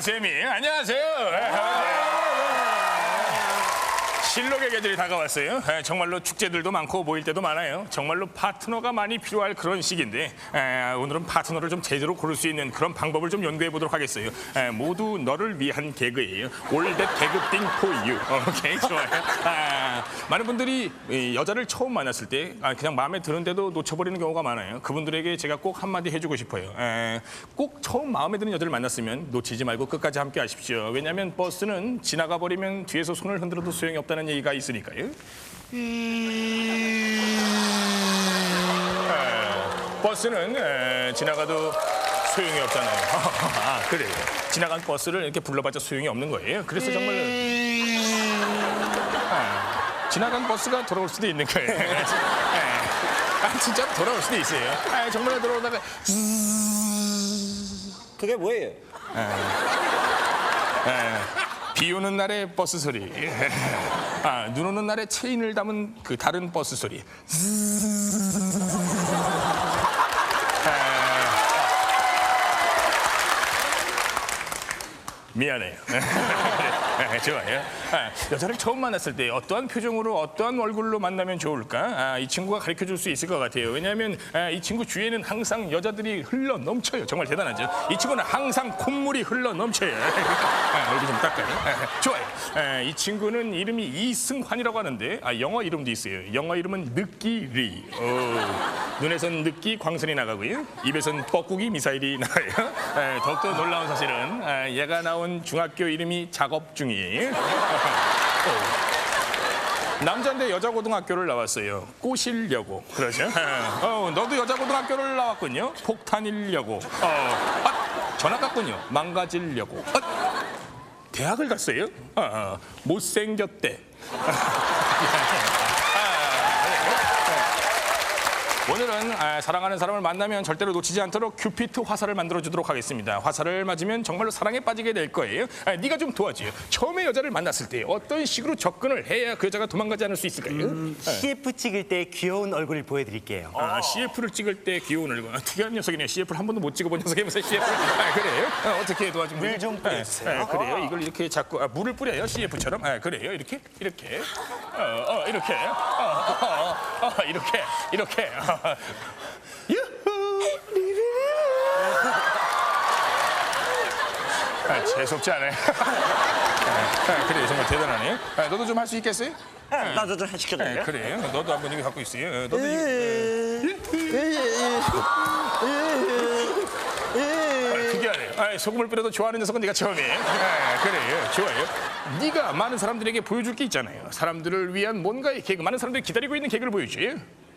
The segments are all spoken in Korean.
재미. 안녕하세요. 예. 실록의 계절이 다가왔어요. 에, 정말로 축제들도 많고 모일 때도 많아요. 정말로 파트너가 많이 필요할 그런 시기인데 에, 오늘은 파트너를 좀 제대로 고를 수 있는 그런 방법을 좀 연구해 보도록 하겠어요. 에, 모두 너를 위한 개그예요. 올댓 개그 띵 포유. 어, 오케이 좋아요. 아, 많은 분들이 여자를 처음 만났을 때 아, 그냥 마음에 드는데도 놓쳐버리는 경우가 많아요. 그분들에게 제가 꼭 한마디 해주고 싶어요. 에, 꼭 처음 마음에 드는 여자를 만났으면 놓치지 말고 끝까지 함께 하십시오. 왜냐하면 버스는 지나가 버리면 뒤에서 손을 흔들어도 소용이 없다는 있다는 얘기가 있으니까요. 에, 버스는 에, 지나가도 소용이 없잖아요. 아, 그래. 지나간 버스를 이렇게 불러봤자 소용이 없는 거예요. 그래서 정말 아, 지나간 버스가 돌아올 수도 있는 거예요. 아, 진짜 돌아올 수도 있어요. 아, 정말 돌아오다가 그게 뭐예요? 에. 에. 비 오는 날의 버스 소리. 아, 눈 오는 날에 체인을 담은 그 다른 버스 소리. 미안해요. 네, 네, 좋아요. 아, 여자를 처음 만났을 때 어떠한 표정으로 어떠한 얼굴로 만나면 좋을까? 아, 이 친구가 가르쳐 줄 수 있을 것 같아요. 왜냐하면 아, 이 친구 주위에는 항상 여자들이 흘러 넘쳐요. 정말 대단하죠. 이 친구는 항상 콧물이 흘러 넘쳐요. 아, 얼굴 좀 닦아요. 아, 좋아요. 아, 이 친구는 이름이 이승환이라고 하는데 아, 영어 이름도 있어요. 영어 이름은 느끼리. 오, 눈에선 느끼 광선이 나가고요. 입에선 뻐꾸기 미사일이 나가요. 아, 더욱더 놀라운 사실은 아, 얘가 나온 지어온 중학교 이름이 작업 중이. 남자인데 여자 고등학교를 나왔어요. 꼬시려고 그러죠? 어, 너도 여자 고등학교를 나왔군요. 폭탄이려고. 어, 아, 전학 갔군요. 망가지려고. 아, 대학을 갔어요? 어, 어 못생겼대. 오늘은 아, 사랑하는 사람을 만나면 절대로 놓치지 않도록 큐피트 화살을 만들어주도록 하겠습니다. 화살을 맞으면 정말로 사랑에 빠지게 될 거예요. 아, 네가 좀 도와줘요. 처음에 여자를 만났을 때 어떤 식으로 접근을 해야 그 여자가 도망가지 않을 수 있을까요? 음, 아. CF 찍을 때 귀여운 얼굴을 보여드릴게요. 아, CF를 찍을 때 귀여운 얼굴. 특이한 녀석이네. CF를 한 번도 못 찍어본 녀석이면서 CF를. 아, 그래요? 아, 어떻게 도와주면 물좀 뿌려주세요. 아, 그래요? 이걸 이렇게 자꾸 아, 물을 뿌려요. CF처럼. 아, 그래요? 이렇게? 이렇게? 어, 어, 이렇게? 어, 어, 어, 어 이렇게? 이렇게? 어, 아, 재수없지 않아. 아, 그래, 정말 대단하네. 아, 너도 좀 할 수 있겠어요? 아, 나도 좀 시켜줄게. 아, 그래, 너도 한번 이거 갖고 있어요. 어, 너도 이거. 어. 그게 아니에요. 아, 소금을 뿌려도 좋아하는 녀석은 네가 처음이에요. 그래요, 좋아요. 네가 많은 사람들에게 보여줄 게 있잖아요. 사람들을 위한 뭔가의 개그, 많은 사람들이 기다리고 있는 개그를 보여주지.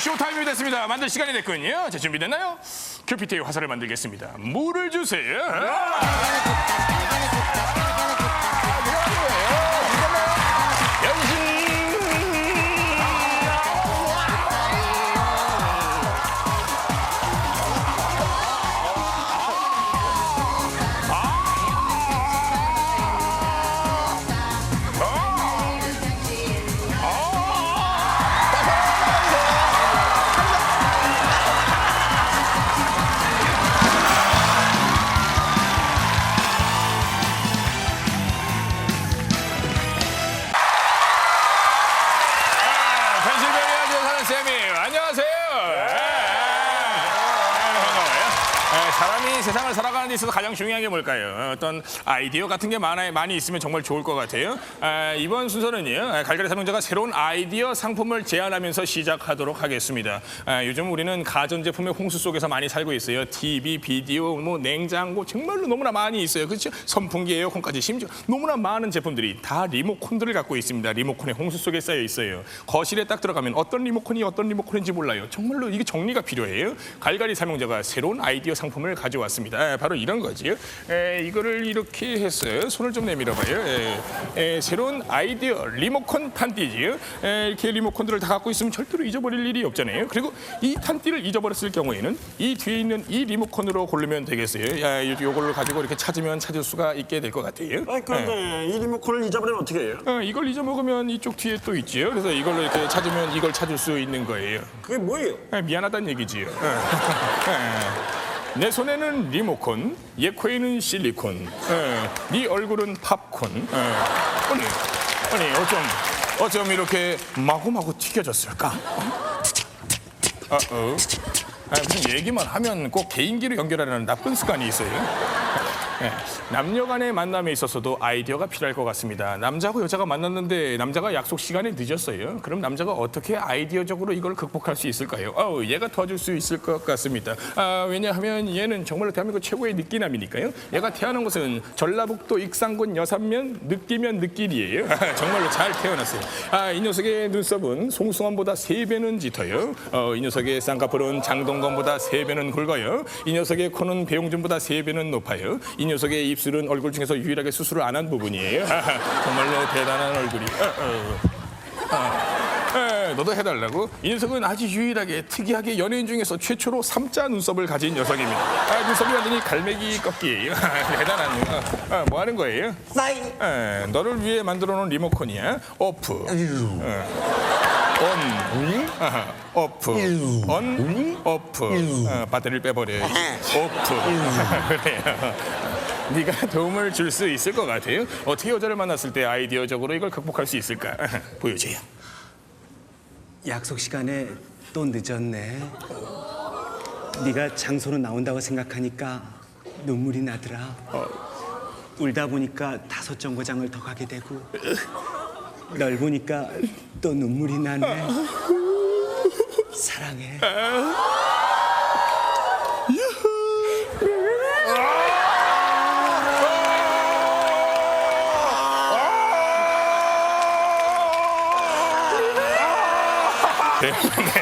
쇼타임이 됐습니다. 만들 시간이 됐군요. 자, 준비됐나요? 큐피트의 화살을 만들겠습니다. 물을 주세요. 세상을 살아가는 데 있어서 가장 중요한 게 뭘까요? 어떤 아이디어 같은 게 많아, 많이 있으면 정말 좋을 것 같아요. 아, 이번 순서는요, 아, 갈갈이 삼형제가 새로운 아이디어 상품을 제안하면서 시작하도록 하겠습니다. 아, 요즘 우리는 가전제품의 홍수 속에서 많이 살고 있어요. TV, 비디오, 뭐 냉장고 정말로 너무나 많이 있어요. 그렇죠? 선풍기, 에어컨까지 심지어 너무나 많은 제품들이 다 리모컨들을 갖고 있습니다. 리모컨의 홍수 속에 쌓여 있어요. 거실에 딱 들어가면 어떤 리모컨이 어떤 리모컨인지 몰라요. 정말로 이게 정리가 필요해요. 갈갈이 삼형제가 새로운 아이디어 상품을 가져왔습니다. 왔습니다. 에, 바로 이런 거지요. 에, 이거를 이렇게 해서 손을 좀 내밀어봐요. 에, 에, 새로운 아이디어 리모컨 탄띠지요. 에, 이렇게 리모컨들을 다 갖고 있으면 절대로 잊어버릴 일이 없잖아요. 그리고 이 탄띠를 잊어버렸을 경우에는 이 뒤에 있는 이 리모컨으로 고르면 되겠어요. 야, 요- 요걸로 가지고 이렇게 찾으면 찾을 수가 있게 될 것 같아요. 아니 그런데 이 리모컨을 잊어버리면 어떻게 해요? 어, 이걸 잊어먹으면 이쪽 뒤에 또 있지요. 그래서 이걸로 이렇게 찾으면 이걸 찾을 수 있는 거예요. 그게 뭐예요? 아, 미안하다는 얘기지요. 어. 어. 내 손에는 리모컨, 얘 코에는 실리콘, 어. 네 얼굴은 팝콘. 어. 아니, 아니 어쩜 어쩜 이렇게 마구마구 튀겨졌을까? 어, 어. 아, 무슨 얘기만 하면 꼭 개인기로 연결하려는 나쁜 습관이 있어요. 네, 남녀 간의 만남에 있어서도 아이디어가 필요할 것 같습니다. 남자하고 여자가 만났는데 남자가 약속 시간에 늦었어요. 그럼 남자가 어떻게 아이디어적으로 이걸 극복할 수 있을까요? 아우, 얘가 도와줄 수 있을 것 같습니다. 아, 왜냐하면 얘는 정말로 대한민국 최고의 느끼남이니까요. 얘가 태어난 곳은 전라북도 익산군 여산면 느끼면 느끼리예요. 정말로 잘 태어났어요. 아, 이 녀석의 눈썹은 송수환보다 세 배는 짙어요. 어, 이 녀석의 쌍꺼풀은 장동건보다 세 배는 굵어요. 이 녀석의 코는 배용준보다 세 배는 높아요. 이 녀석의 입술은 얼굴 중에서 유일하게 수술을 안 한 부분이에요. 정말로 대단한 얼굴이. 어, 어. 어. 에, 너도 해달라고? 이 녀석은 아주 유일하게 특이하게 연예인 중에서 최초로 삼자 눈썹을 가진 녀석입니다. 아, 눈썹이 완전히 갈매기 꺾기예요. 대단한. 어, 어, 뭐 하는 거예요? 싸이. 에, 너를 위해 만들어 놓은 리모컨이야. 오프. 어. 온. 오프. 온. 오프. 어, 배터리를 빼버려. 오프. 그래요. 네가 도움을 줄 수 있을 것 같아요. 어떻게 여자를 만났을 때 아이디어적으로 이걸 극복할 수 있을까? 보여줘요. 약속 시간에 또 늦었네. 네가 장소로 나온다고 생각하니까 눈물이 나더라. 울다 보니까 다섯 정거장을 더 가게 되고 널 보니까 또 눈물이 나네. 사랑해. 네.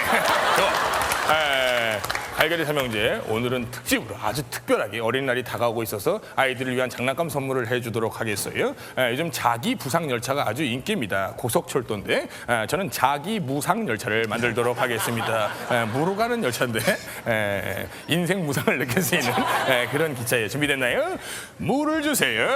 좋아. 에, 갈갈이 삼형제 오늘은 특집으로 아주 특별하게 어린날이 다가오고 있어서 아이들을 위한 장난감 선물을 해주도록 하겠어요. 에, 요즘 자기 부상 열차가 아주 인기입니다. 고속철도인데 에, 저는 자기 무상 열차를 만들도록 하겠습니다. 에, 무로 가는 열차인데 에, 인생 무상을 느낄 수 있는 에, 그런 기차예요. 준비됐나요? 물을 주세요.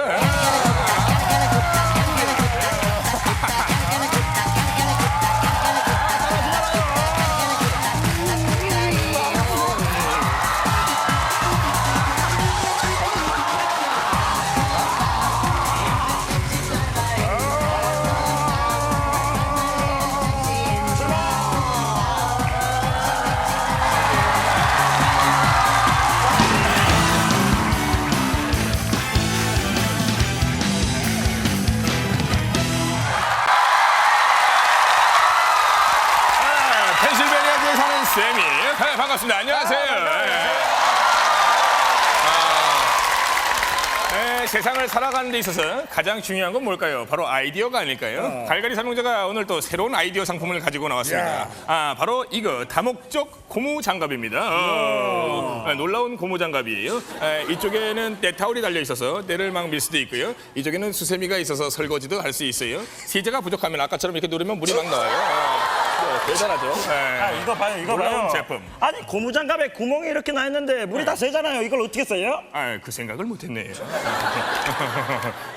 세상을 살아가는 데 있어서 가장 중요한 건 뭘까요? 바로 아이디어가 아닐까요? 갈갈이 삼형제가 오늘 또 새로운 아이디어 상품을 가지고 나왔습니다. 아, 바로 이거 다목적 고무 장갑입니다. 어, 아, 놀라운 고무 장갑이에요. 아, 이쪽에는 때타올이 달려 있어서 때를 막 밀 수도 있고요. 이쪽에는 수세미가 있어서 설거지도 할 수 있어요. 세제가 부족하면 아까처럼 이렇게 누르면 물이 막 나와요. 아, 대단하죠? 네. 아 이거 봐요 이거 놀라운 봐요. 제품. 아니 고무장갑에 구멍이 이렇게 나 있는데 물이 다 새잖아요. 이걸 어떻게 써요? 아, 그 생각을 못했네요.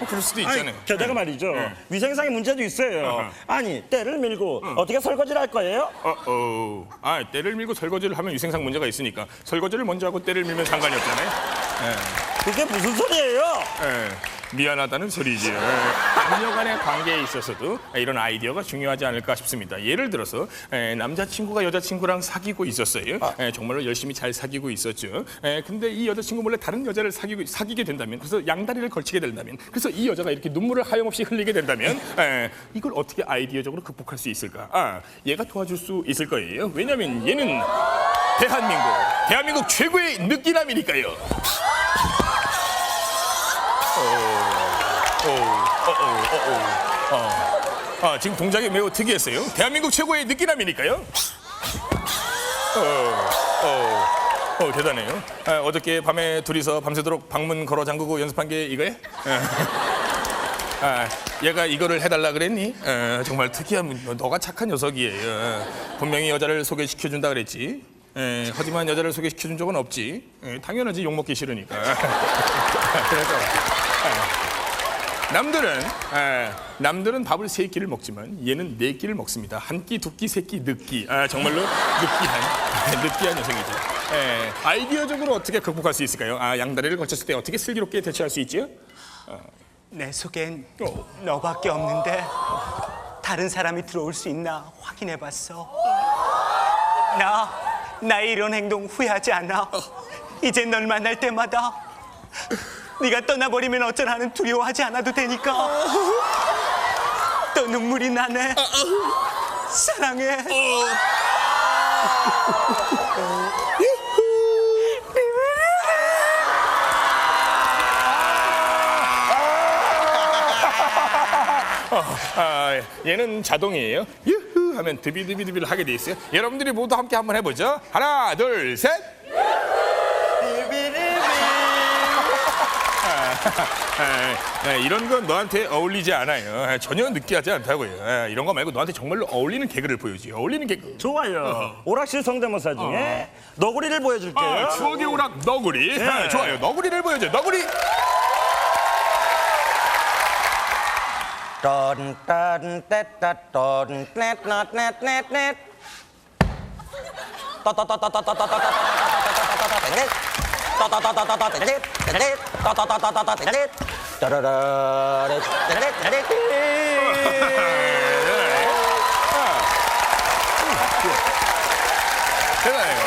어, 그럴 수도 있잖아요. 아니 게다가 말이죠. 위생상의 문제도 있어요. 아니 때를 밀고 어떻게 설거지를 할 거예요? 어, 어. 아, 때를 밀고 설거지를 하면 위생상 문제가 있으니까 설거지를 먼저 하고 때를 밀면 상관이 없잖아요. 그게 무슨 소리예요? 예, 미안하다는 소리죠. 남녀 간의 관계에 있어서도 이런 아이디어가 중요하지 않을까 싶습니다. 예를 들어서 예, 남자친구가 여자친구랑 사귀고 있었어요. 예, 정말로 열심히 잘 사귀고 있었죠. 예, 근데 이 여자친구 몰래 다른 여자를 사귀고, 사귀게 된다면, 그래서 양다리를 걸치게 된다면, 그래서 이 여자가 이렇게 눈물을 하염없이 흘리게 된다면, 예, 이걸 어떻게 아이디어적으로 극복할 수 있을까? 아, 얘가 도와줄 수 있을 거예요. 왜냐면 얘는 대한민국, 대한민국 최고의 느끼남이니까요. 어, 어, 어, 어, 어. 아, 지금 동작이 매우 특이했어요. 대한민국 최고의 느끼남이니까요. 어, 어. 어, 대단해요. 아, 어저께 밤에 둘이서 밤새도록 방문 걸어 잠그고 연습한 게 이거야? 어. 아, 얘가 이거를 해달라 그랬니? 어, 정말 특이한 너- 너가 착한 녀석이에요. 어, 분명히 여자를 소개시켜 준다 그랬지. 에, 하지만 여자를 소개시켜 준 적은 없지. 에, 당연하지 욕 먹기 싫으니까. 그래서 에, 남들은 에, 남들은 밥을 세 끼를 먹지만 얘는 네 끼를 먹습니다. 한 끼, 두 끼, 세 끼, 늦끼. 아, 정말로 느끼한 느끼한 녀석이죠. 에, 아이디어적으로 어떻게 극복할 수 있을까요? 아, 양다리를 걸쳤을 때 어떻게 슬기롭게 대처할 수 있지요? 내 속엔 너밖에 없는데 다른 사람이 들어올 수 있나 확인해봤어. 나 나의 이런 행동 후회하지 않아. 이제 널 만날 때마다 네가 떠나버리면 어쩌라는 두려워하지 않아도 되니까. 또 눈물이 나네. 사랑해. 아, 얘는 자동이에요. 유후 하면 드비드비드비를 하게 돼 있어요. 여러분들이 모두 함께 한번 해보죠. 하나, 둘, 셋. 이런 건 너한테 어울리지 않아요. 아, 전혀 느끼하지 않다고요. 아, 이런 거 말고 너한테 정말로 어울리는 개그를 보여줘. 어울리는 개그. 좋아요. 오락실 성대모사 중에 너구리를 보여줄게요. 아, 추억의 오락 너구리. 아, 좋아요. 너구리를 보여줘. 너구리. Nét 대단해요.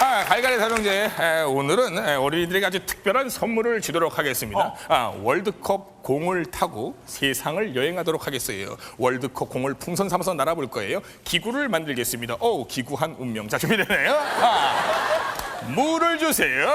아, 갈갈이 삼형제 에, 오늘은 에, 어린이들에게 아주 특별한 선물을 주도록 하겠습니다. 아, 월드컵 공을 타고 세상을 여행하도록 하겠어요. 월드컵 공을 풍선 삼아서 날아볼 거예요. 기구를 만들겠습니다. 오, 기구 한 운명. 자, 준비되나요? 아, 물을 주세요.